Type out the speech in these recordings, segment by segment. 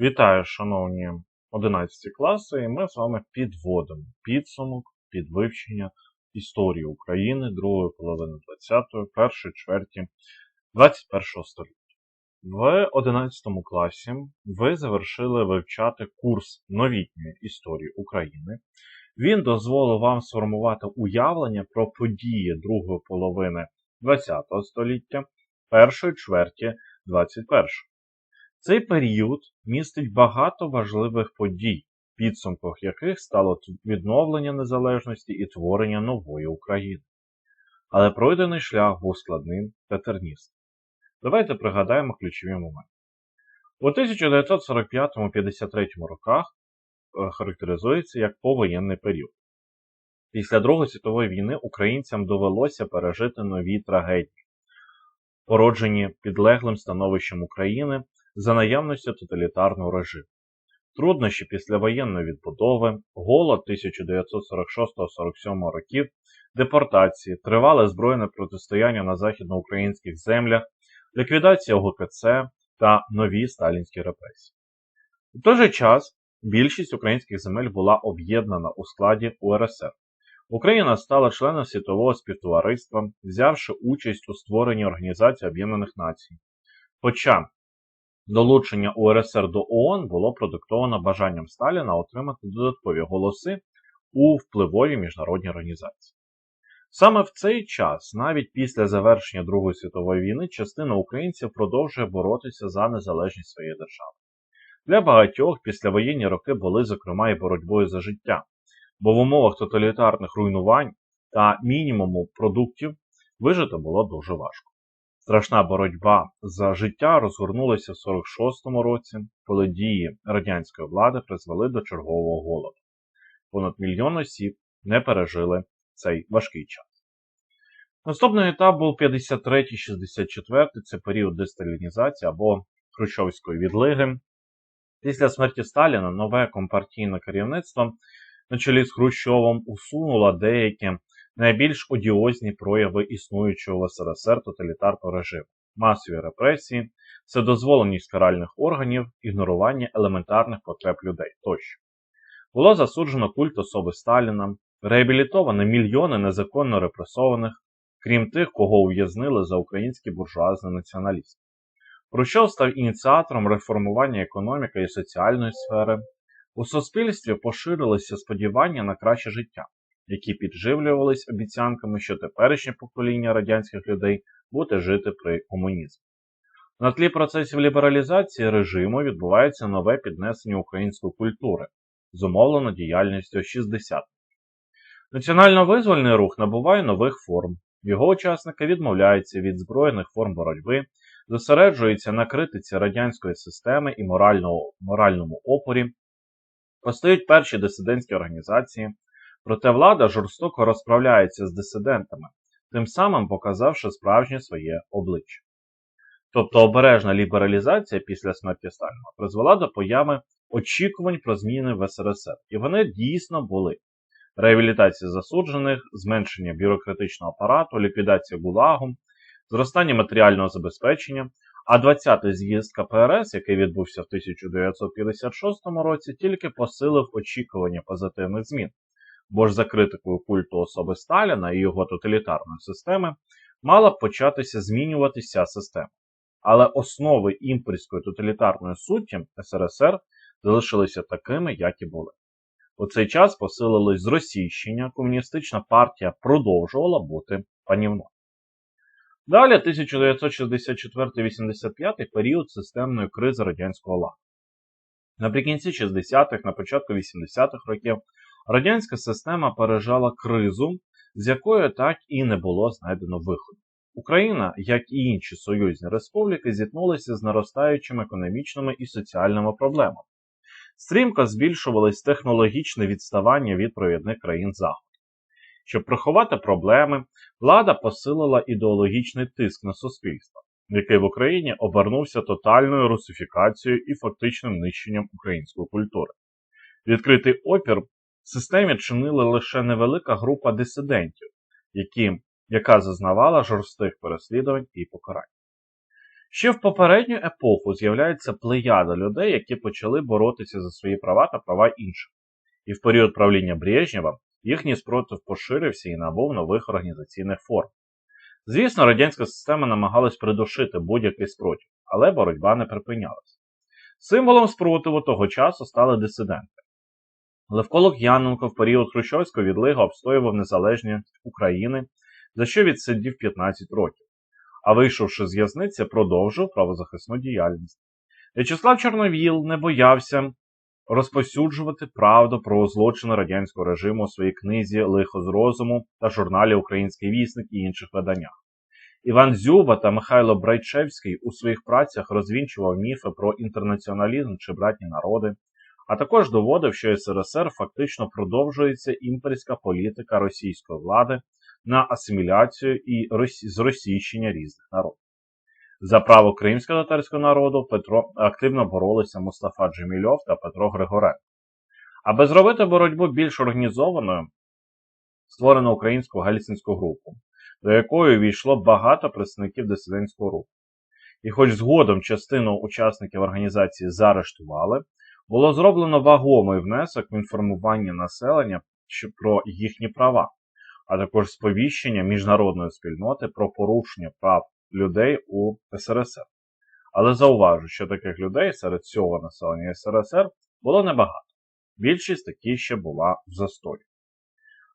Вітаю, шановні 11 класи, і ми з вами підводимо підсумок під вивчення історії України другої половини 20-ї, першої чверті 21 століття. В 11 класі ви завершили вивчати курс новітньої історії України. Він дозволив вам сформувати уявлення про події другої половини 20 століття, першої чверті 21 цей період містить багато важливих подій, підсумком яких стало відновлення незалежності і творення нової України. Але пройдений шлях був складним та терністим. Давайте пригадаємо ключові моменти. У 1945-53 роках е, характеризується як повоєнний період. Після Другої світової війни українцям довелося пережити нові трагедії, породжені підлеглим становищем України за наявності тоталітарного режиму. Труднощі післявоєнної відбудови, голод 1946-47 років, депортації, тривале збройне протистояння на західноукраїнських землях, ліквідація ГКЦ та нові сталінські репресії. У той же час більшість українських земель була об'єднана у складі УРСР. Україна стала членом світового співтовариства, взявши участь у створенні Організації Об'єднаних Націй. Хоча Долучення УРСР до ООН було продиктовано бажанням Сталіна отримати додаткові голоси у впливовій міжнародній організації. Саме в цей час, навіть після завершення Другої світової війни, частина українців продовжує боротися за незалежність своєї держави. Для багатьох післявоєнні роки були, зокрема, і боротьбою за життя, бо в умовах тоталітарних руйнувань та мінімуму продуктів вижити було дуже важко. Страшна боротьба за життя розгорнулася в 46-му році, коли дії радянської влади призвели до чергового голоду. Понад мільйон осіб не пережили цей важкий час. Наступний етап був 53-64, це період десталінізації або Хрущовської відлиги. Після смерті Сталіна нове компартійне керівництво на чолі з Хрущовим усунуло деякі найбільш одіозні прояви існуючого в СРСР тоталітарного режиму, масові репресії, вседозволеність каральних органів, ігнорування елементарних потреб людей тощо. Було засуджено культ особи Сталіна, реабілітовано мільйони незаконно репресованих, крім тих, кого ув'язнили за український буржуазний націоналізм. Хрущов став ініціатором реформування економіки і соціальної сфери. У суспільстві поширилися сподівання на краще життя які підживлювались обіцянками, що теперішнє покоління радянських людей буде жити при комунізмі. На тлі процесів лібералізації режиму відбувається нове піднесення української культури, зумовлено діяльністю 60 Національно-визвольний рух набуває нових форм. Його учасники відмовляються від збройних форм боротьби, зосереджуються на критиці радянської системи і моральному, опорі, постають перші дисидентські організації, Проте влада жорстоко розправляється з дисидентами, тим самим показавши справжнє своє обличчя. Тобто обережна лібералізація після смерті Сталіна призвела до появи очікувань про зміни в СРСР, і вони дійсно були. Реабілітація засуджених, зменшення бюрократичного апарату, ліквідація ГУЛАГу, зростання матеріального забезпечення, а 20-й з'їзд КПРС, який відбувся в 1956 році, тільки посилив очікування позитивних змін бо ж за критикою культу особи Сталіна і його тоталітарної системи мала б початися змінюватися система. Але основи імперської тоталітарної суті СРСР залишилися такими, як і були. У цей час посилилось зросійщення, комуністична партія продовжувала бути панівною. Далі 1964-85 період системної кризи радянського ладу. Наприкінці 60-х, на початку 80-х років радянська система пережала кризу, з якої так і не було знайдено виходу. Україна, як і інші союзні республіки, зіткнулися з наростаючими економічними і соціальними проблемами. Стрімко збільшувалось технологічне відставання від провідних країн Заходу. Щоб приховати проблеми, влада посилила ідеологічний тиск на суспільство, який в Україні обернувся тотальною русифікацією і фактичним нищенням української культури. Відкритий опір в системі чинила лише невелика група дисидентів, які, яка зазнавала жорстких переслідувань і покарань. Ще в попередню епоху з'являється плеяда людей, які почали боротися за свої права та права інших. І в період правління Брежнєва їхній спротив поширився і набув нових організаційних форм. Звісно, радянська система намагалась придушити будь-який спротив, але боротьба не припинялась. Символом спротиву того часу стали дисиденти. Левко Лук'яненко в період Хрущовського відлига обстоював незалежність України, за що відсидів 15 років, а вийшовши з в'язниці, продовжив правозахисну діяльність. В'ячеслав Чорновіл не боявся розповсюджувати правду про злочини радянського режиму у своїй книзі Лихо з розуму та журналі Український вісник і інших виданнях. Іван Зюба та Михайло Брайчевський у своїх працях розвінчував міфи про інтернаціоналізм чи братні народи, а також доводив, що СРСР фактично продовжується імперська політика російської влади на асиміляцію і зросійщення різних народів. За право кримсько-татарського народу Петро активно боролися Мустафа Джемільов та Петро Григоренко. Аби зробити боротьбу більш організованою, створено українську Гельсінську групу, до якої увійшло багато представників дисидентського руху. І хоч згодом частину учасників організації заарештували, було зроблено вагомий внесок в інформування населення про їхні права, а також сповіщення міжнародної спільноти про порушення прав людей у СРСР. Але зауважу, що таких людей серед цього населення СРСР було небагато. Більшість таки ще була в застої.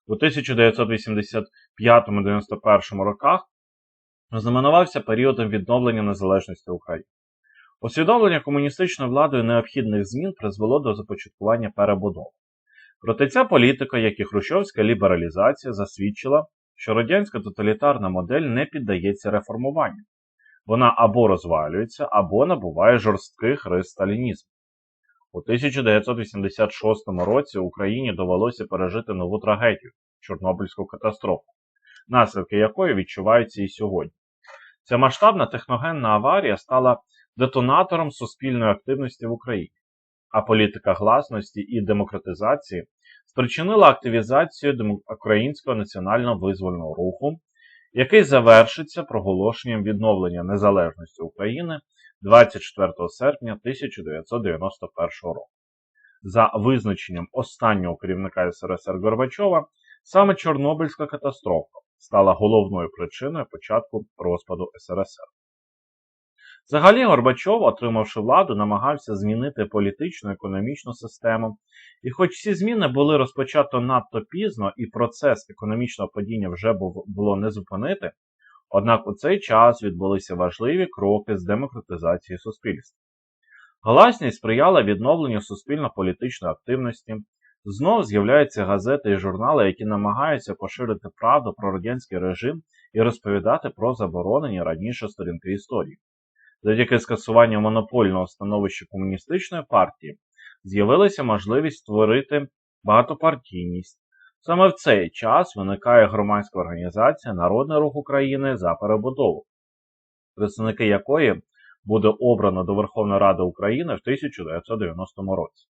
У 1985-91 роках знаменувався періодом відновлення незалежності України. Усвідомлення комуністичною владою необхідних змін призвело до започаткування перебудови. Проте ця політика, як і хрущовська лібералізація, засвідчила, що радянська тоталітарна модель не піддається реформуванню. Вона або розвалюється, або набуває жорстких рис сталінізму. У 1986 році Україні довелося пережити нову трагедію Чорнобильську катастрофу, наслідки якої відчуваються і сьогодні. Ця масштабна техногенна аварія стала детонатором суспільної активності в Україні, а політика гласності і демократизації спричинила активізацію Українського національно визвольного руху, який завершиться проголошенням відновлення незалежності України 24 серпня 1991 року. За визначенням останнього керівника СРСР Горбачова, саме Чорнобильська катастрофа стала головною причиною початку розпаду СРСР. Взагалі, Горбачов, отримавши владу, намагався змінити політичну економічну систему. І хоч ці зміни були розпочато надто пізно, і процес економічного падіння вже було не зупинити, однак у цей час відбулися важливі кроки з демократизації суспільства. Гласність сприяла відновленню суспільно-політичної активності. Знов з'являються газети і журнали, які намагаються поширити правду про радянський режим і розповідати про заборонені раніше сторінки історії завдяки скасуванню монопольного становища комуністичної партії, з'явилася можливість створити багатопартійність. Саме в цей час виникає громадська організація Народний рух України за перебудову, представники якої буде обрано до Верховної Ради України в 1990 році.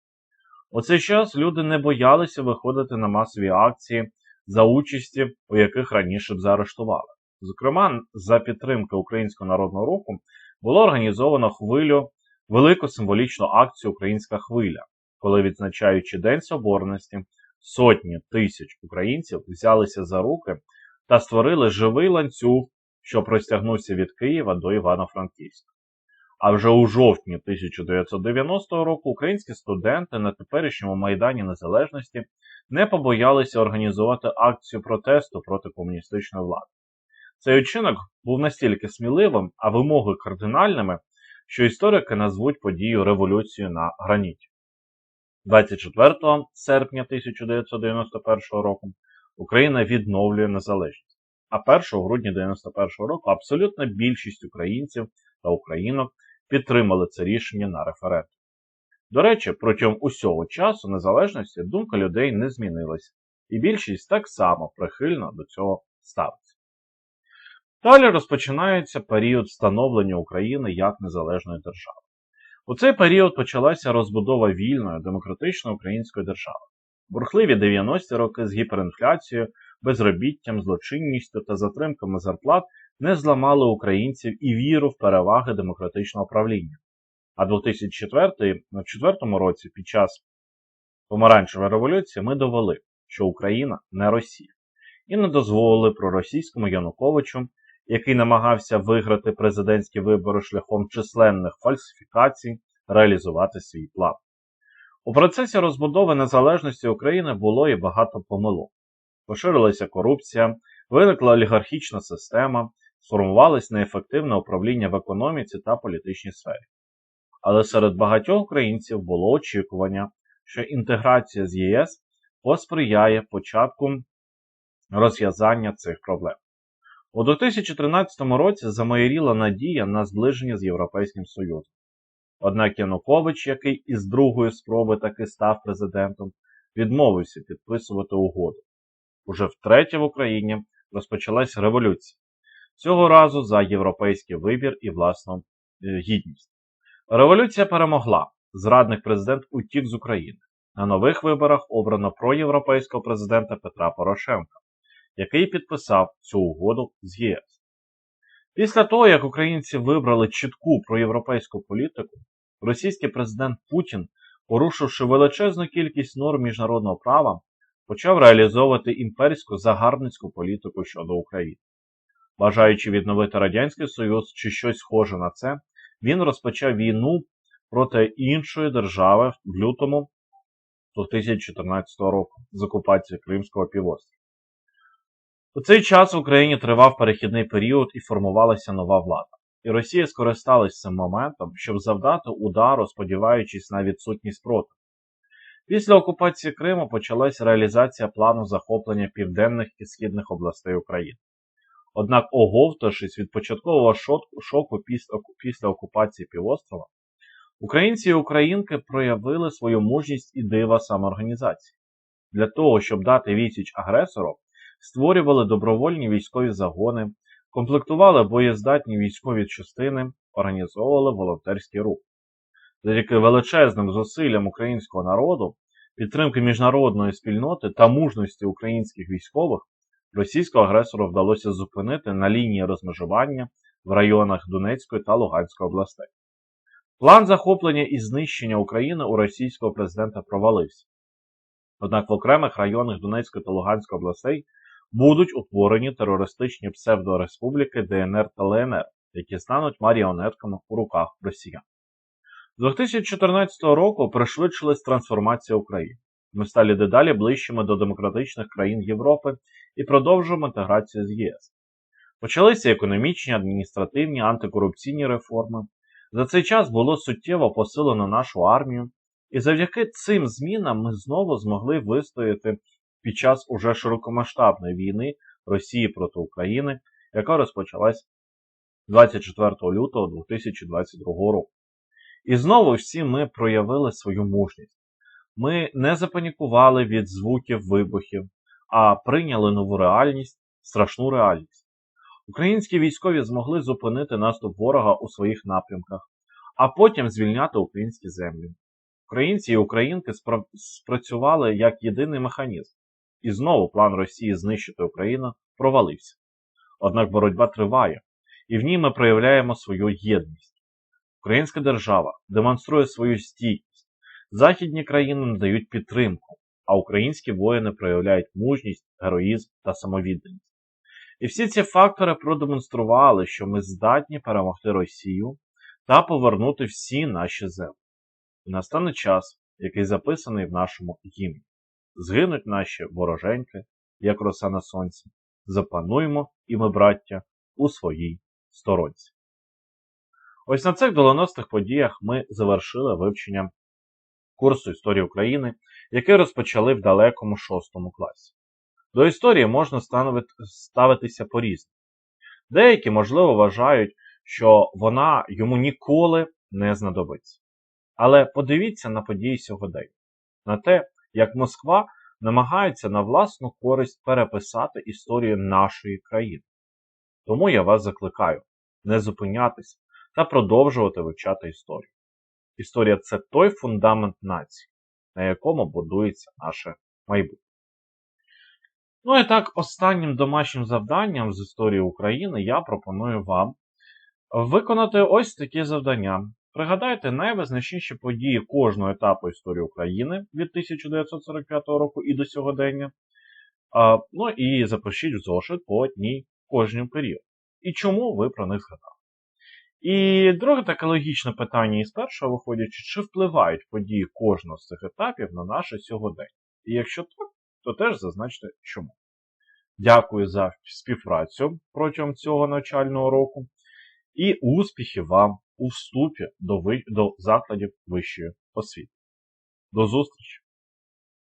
У цей час люди не боялися виходити на масові акції за участі, у яких раніше б заарештували. Зокрема, за підтримки Українського народного руху було організовано хвилю, велику символічну акцію Українська хвиля, коли, відзначаючи День Соборності, сотні тисяч українців взялися за руки та створили живий ланцюг, що простягнувся від Києва до Івано-Франківська. А вже у жовтні 1990 року українські студенти на теперішньому Майдані Незалежності не побоялися організувати акцію протесту проти комуністичної влади. Цей учинок був настільки сміливим, а вимоги кардинальними, що історики назвуть подію революцією на граніті. 24 серпня 1991 року Україна відновлює незалежність, а 1 грудня 1991 року абсолютна більшість українців та українок підтримали це рішення на референдум. До речі, протягом усього часу незалежності думка людей не змінилася, і більшість так само прихильно до цього ставиться. Далі розпочинається період встановлення України як незалежної держави. У цей період почалася розбудова вільної, демократичної української держави. Бурхливі 90-ті роки з гіперінфляцією, безробіттям, злочинністю та затримками зарплат не зламали українців і віру в переваги демократичного правління. А 2004 році, під час помаранчевої революції, ми довели, що Україна не Росія, і не дозволили проросійському Януковичу, який намагався виграти президентські вибори шляхом численних фальсифікацій, реалізувати свій план. У процесі розбудови незалежності України було і багато помилок. Поширилася корупція, виникла олігархічна система, сформувалось неефективне управління в економіці та політичній сфері. Але серед багатьох українців було очікування, що інтеграція з ЄС посприяє початку розв'язання цих проблем. У 2013 році замайоріла надія на зближення з Європейським Союзом. Однак Янукович, який із другої спроби таки став президентом, відмовився підписувати угоду. Уже втретє в Україні розпочалась революція, цього разу за європейський вибір і власну е, гідність. Революція перемогла. Зрадник президент утік з України. На нових виборах обрано проєвропейського президента Петра Порошенка, який підписав цю угоду з ЄС. Після того, як українці вибрали чітку проєвропейську політику, російський президент Путін, порушивши величезну кількість норм міжнародного права, почав реалізовувати імперську загарбницьку політику щодо України. Бажаючи відновити Радянський Союз чи щось схоже на це, він розпочав війну проти іншої держави в лютому 2014 року з окупації Кримського півострова. У цей час в Україні тривав перехідний період і формувалася нова влада. І Росія скористалась цим моментом, щоб завдати удару, сподіваючись на відсутність проти. Після окупації Криму почалась реалізація плану захоплення південних і східних областей України. Однак, оговтавшись від початкового шоку після окупації півострова, українці і українки проявили свою мужність і дива самоорганізації. Для того, щоб дати відсіч агресору, створювали добровольні військові загони, комплектували боєздатні військові частини, організовували волонтерський рух. Завдяки величезним зусиллям українського народу, підтримки міжнародної спільноти та мужності українських військових, російського агресору вдалося зупинити на лінії розмежування в районах Донецької та Луганської областей. План захоплення і знищення України у російського президента провалився. Однак в окремих районах Донецької та Луганської областей будуть утворені терористичні псевдореспубліки ДНР та ЛНР, які стануть маріонетками у руках росіян. З 2014 року пришвидшилась трансформація України. Ми стали дедалі ближчими до демократичних країн Європи і продовжуємо інтеграцію з ЄС. Почалися економічні, адміністративні, антикорупційні реформи. За цей час було суттєво посилено нашу армію, і завдяки цим змінам ми знову змогли вистояти під час уже широкомасштабної війни Росії проти України, яка розпочалась 24 лютого 2022 року. І знову всі ми проявили свою мужність. Ми не запанікували від звуків вибухів, а прийняли нову реальність, страшну реальність. Українські військові змогли зупинити наступ ворога у своїх напрямках, а потім звільняти українські землі. Українці і українки спрацювали як єдиний механізм, і знову план Росії знищити Україну провалився. Однак боротьба триває, і в ній ми проявляємо свою єдність. Українська держава демонструє свою стійкість, західні країни надають підтримку, а українські воїни проявляють мужність, героїзм та самовідданість. І всі ці фактори продемонстрували, що ми здатні перемогти Росію та повернути всі наші землі. І настане час, який записаний в нашому гімні. Згинуть наші вороженьки, як роса на сонці. Запануємо і ми, браття, у своїй сторонці. Ось на цих доленосних подіях ми завершили вивчення курсу історії України, який розпочали в далекому шостому класі. До історії можна ставитися по-різному. Деякі, можливо, вважають, що вона йому ніколи не знадобиться. Але подивіться на події сьогодення, на те, як Москва намагається на власну користь переписати історію нашої країни. Тому я вас закликаю не зупинятися та продовжувати вивчати історію. Історія це той фундамент нації, на якому будується наше майбутнє. Ну і так, останнім домашнім завданням з історії України я пропоную вам виконати ось такі завдання. Пригадайте найвизначніші події кожного етапу історії України від 1945 року і до сьогодення. А, ну і запишіть в зошит по одній кожній період. І чому ви про них згадали. І друге таке логічне питання із першого виходячи, чи впливають події кожного з цих етапів на наше сьогодення? І якщо так, то теж зазначте чому. Дякую за співпрацю протягом цього навчального року і успіхів вам у вступі до, ви... до закладів вищої освіти. До зустрічі!